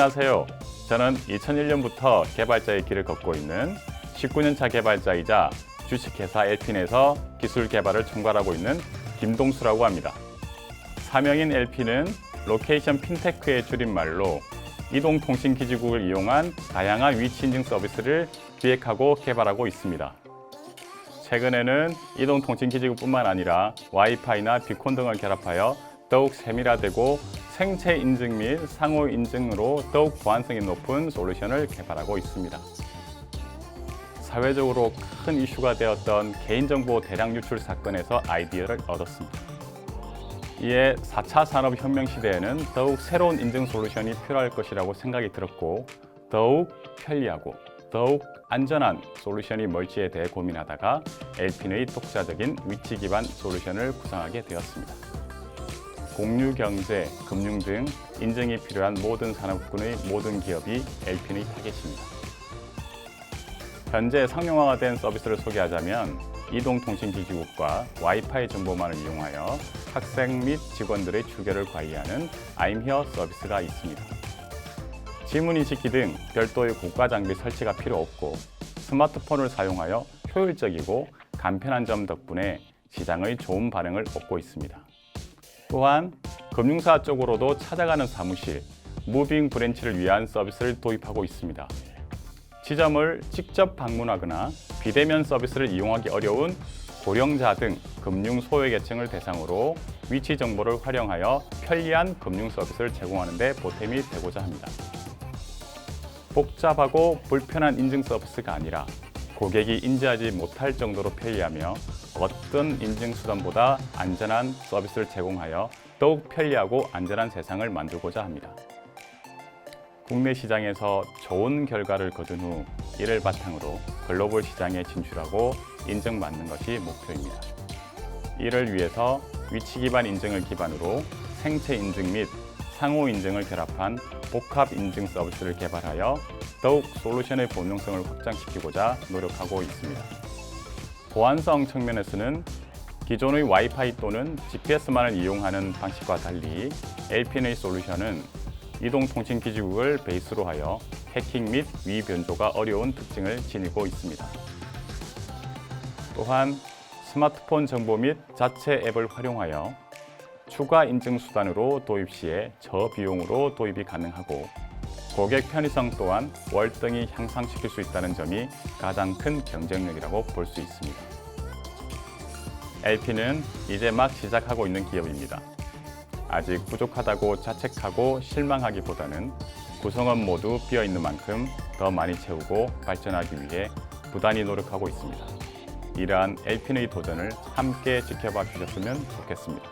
안녕하세요. 저는 2001년부터 개발자의 길을 걷고 있는 19년차 개발자이자 주식회사 엘핀에서 기술 개발을 총괄하고 있는 김동수라고 합니다. 사명인 엘핀은 로케이션 핀테크의 줄임말로 이동통신기지국을 이용한 다양한 위치 인증 서비스를 기획하고 개발하고 있습니다. 최근에는 이동통신기지국뿐만 아니라 와이파이나 비콘 등을 결합하여 더욱 세밀화되고 생체 인증 및 상호 인증으로 더욱 보안성이 높은 솔루션을 개발하고 있습니다. 사회적으로 큰 이슈가 되었던 개인정보 대량 유출 사건에서 아이디어를 얻었습니다. 이에 4차 산업혁명 시대에는 더욱 새로운 인증 솔루션이 필요할 것이라고 생각이 들었고 더욱 편리하고 더욱 안전한 솔루션이 뭘지에 대해 고민하다가 엘핀의 독자적인 위치 기반 솔루션을 구상하게 되었습니다. 공유 경제, 금융 등 인증이 필요한 모든 산업군의 모든 기업이 엘핀의 타겟입니다. 현재 상용화가 된 서비스를 소개하자면 이동통신기지국과 와이파이 정보만을 이용하여 학생 및 직원들의 출결을 관리하는 아임히어 서비스가 있습니다. 지문인식기 등 별도의 고가 장비 설치가 필요 없고 스마트폰을 사용하여 효율적이고 간편한 점 덕분에 시장의 좋은 반응을 얻고 있습니다. 또한 금융사 쪽으로도 찾아가는 사무실, 무빙 브랜치를 위한 서비스를 도입하고 있습니다. 지점을 직접 방문하거나 비대면 서비스를 이용하기 어려운 고령자 등 금융 소외계층을 대상으로 위치 정보를 활용하여 편리한 금융 서비스를 제공하는 데 보탬이 되고자 합니다. 복잡하고 불편한 인증 서비스가 아니라 고객이 인지하지 못할 정도로 편리하며 어떤 인증 수단보다 안전한 서비스를 제공하여 더욱 편리하고 안전한 세상을 만들고자 합니다. 국내 시장에서 좋은 결과를 거둔 후 이를 바탕으로 글로벌 시장에 진출하고 인증받는 것이 목표입니다. 이를 위해서 위치 기반 인증을 기반으로 생체 인증 및 상호 인증을 결합한 복합 인증 서비스를 개발하여 더욱 솔루션의 본용성을 확장시키고자 노력하고 있습니다. 보안성 측면에서는 기존의 와이파이 또는 GPS만을 이용하는 방식과 달리 LPN의 솔루션은 이동통신기지국을 베이스로 하여 해킹 및 위변조가 어려운 특징을 지니고 있습니다. 또한 스마트폰 정보 및 자체 앱을 활용하여 추가 인증 수단으로 도입 시에 저비용으로 도입이 가능하고 고객 편의성 또한 월등히 향상시킬 수 있다는 점이 가장 큰 경쟁력이라고 볼 수 있습니다. LP는 이제 막 시작하고 있는 기업입니다. 아직 부족하다고 자책하고 실망하기보다는 구성원 모두 비어 있는 만큼 더 많이 채우고 발전하기 위해 부단히 노력하고 있습니다. 이러한 LP의 도전을 함께 지켜봐 주셨으면 좋겠습니다.